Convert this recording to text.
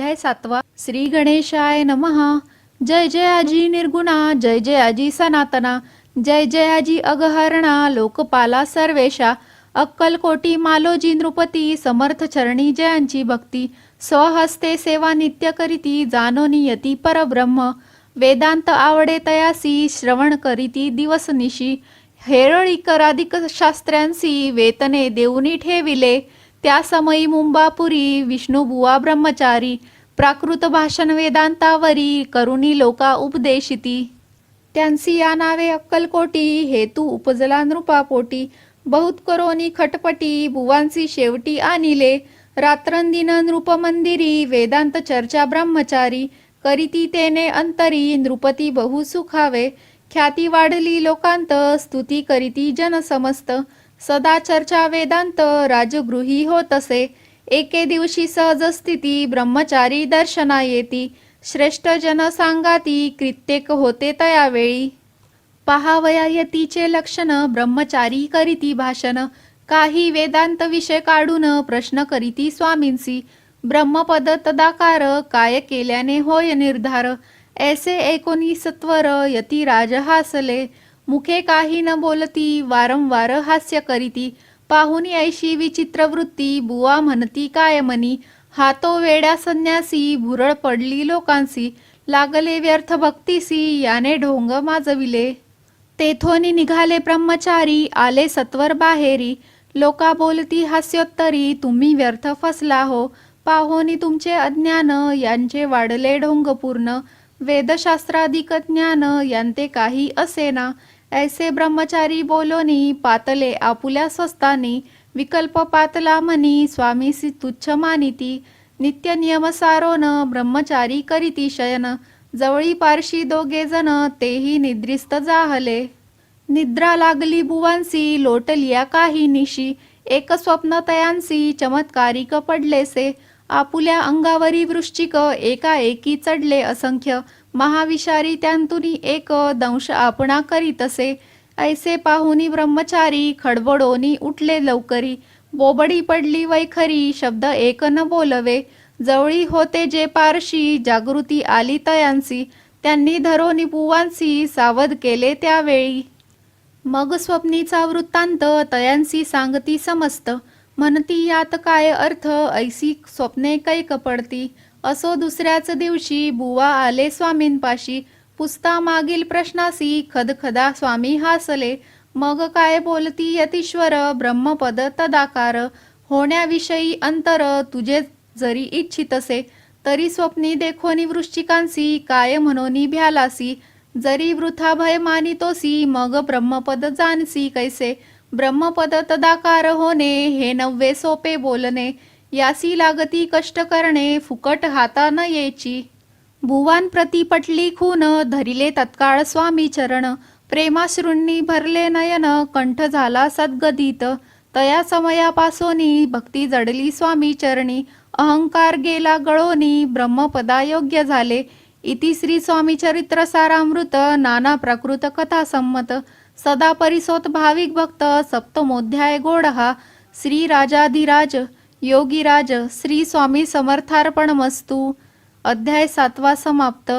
अध्याय सातवा. श्री गणेशाय नमहा जय जय आजी निर्गुणा जय जय आजी सनातना जय जय आजी अगहरणा लोकपाला सर्वेशा अक्कलकोटी मालोजी नृपती समर्थ चरणी जयांची भक्ती स्वहस्ते सेवा नित्य करीती जाणोनी यती परब्रह्म वेदांत आवडे तयासी श्रवण करीती दिवस निशी हेरळी कराधिक शास्त्र्यांसी वेतने देऊनी ठेविले त्या समयी मुंबापुरी विष्णुबुवा ब्रह्मचारी प्राकृत भाषण वेदांतावरी करुणी लोका उपदेशिती. त्यांची या नावे अक्कलकोटी हेतू उपजला नृपापोटी. बहुत करोनी खटपटी बुवांसी शेवटी आणिले. रात्रंदिन नृपमंदिरी वेदांत चर्चा ब्रह्मचारी. करीती तेने अंतरी नृपती बहु सुखावे. ख्याती वाढली लोकांत स्तुती करीती जन समस्त सदा चर्चा वेदांत राजगृही होत असे एके दिवशी सहज स्थिती ब्रह्मचारी दर्शना येती श्रेष्ठ जन सांगाती कित्येक होते तयावेळी. पहावया यतीचे लक्षण ब्रह्मचारी करीती भाषण. काही वेदांत विषय काढून प्रश्न करीती स्वामींसी. ब्रह्मपद तदाकार काय केल्याने होय निर्धार. ऐसे एकोणीसत्वर यती राज हासले. मुखे काही न बोलती वारंवार हास्य करीती. पाहुनी ऐशी विचित्र वृत्ती बुवा म्हणती काय मनी? हातो वेड्या संन्यासी भुरळ पडली लोकांसी लागले व्यर्थ भक्तीसी याने ढोंग माजविले. तेथोनी निघाले ब्रह्मचारी आले सत्वर बाहेरी. लोका बोलती हास्योत्तरी तुम्ही व्यर्थ फसला हो. पाहोनी तुमचे अज्ञान यांचे वाढले ढोंग पूर्ण. वेदशास्त्राधिक ज्ञान यांते काही असेना ऐसे ब्रह्मचारी बोलोनी पातले आपुल्या स्वस्तानी विकल्प पातला म्हणी स्वामीसी तुच्छ मानिती नित्य नियम सारोन ब्रह्मचारी करीती शयन जवळी पारशी दोघे जण तेही निद्रिस्त जाहले. निद्रा लागली बुवांसी लोटलिया काही निशी एक स्वप्न तयांसी चमत्कारिक पडलेसे आपुल्या अंगावरी वृश्चिक एकाएकी चढले असंख्य महाविषारी त्यांतुनी एक दंश आपणा करीतसे ऐसे पाहुनी ब्रह्मचारी खडबडोनी उठले लवकरी. बोबडी पडली वैखरी शब्द एक न बोलवे. जवळी होते जे पारशी जागृती आली तयांसी. त्यांनी धरोनी पुवांसी सावध केले त्यावेळी. मग स्वप्नीचा वृत्तांत तयांसी सांगती समस्त. म्हणती यात काय अर्थ? ऐसी स्वप्ने कैक पडती. असो दुसऱ्याच दिवशी बुवा आले स्वामींपाशी. पुसता मागील प्रश्नासी खदखदा स्वामी हासले. मग काय बोलती यतीश्वर? ब्रह्मपद तदाकार. होण्याविषयी अंतर तुझे जरी इच्छितसे तरी स्वप्नी देखोनी वृश्चिकांसी काय म्हणोनी भ्यालासी. जरी वृथा भय मानितोसी मग ब्रह्मपद जाणसी कैसे? ब्रह्मपद तदाकार होणे हे नव्हे सोपे बोलणे. यासी लागती कष्ट करणे फुकट हाता न येची. भुवान प्रतिपटली खून धरिले तत्काळ स्वामी चरण. प्रेमाश्रूंनी भरले नयन कंठ झाला सद्गदित. तया समयापासोनी भक्ती जडली स्वामी चरणी. अहंकार गेला गळोनी ब्रह्मपदा योग्य झाले. इति श्री स्वामी चरित्र सारामृत नाना प्रकृत कथा संमत. सदा परिसोत भाविक भक्त सप्तमोध्याय गोडहा श्री राजाधिराज योगीराज श्री स्वामी समर्थार्पणमस्तु. अध्याय सातवा समाप्त.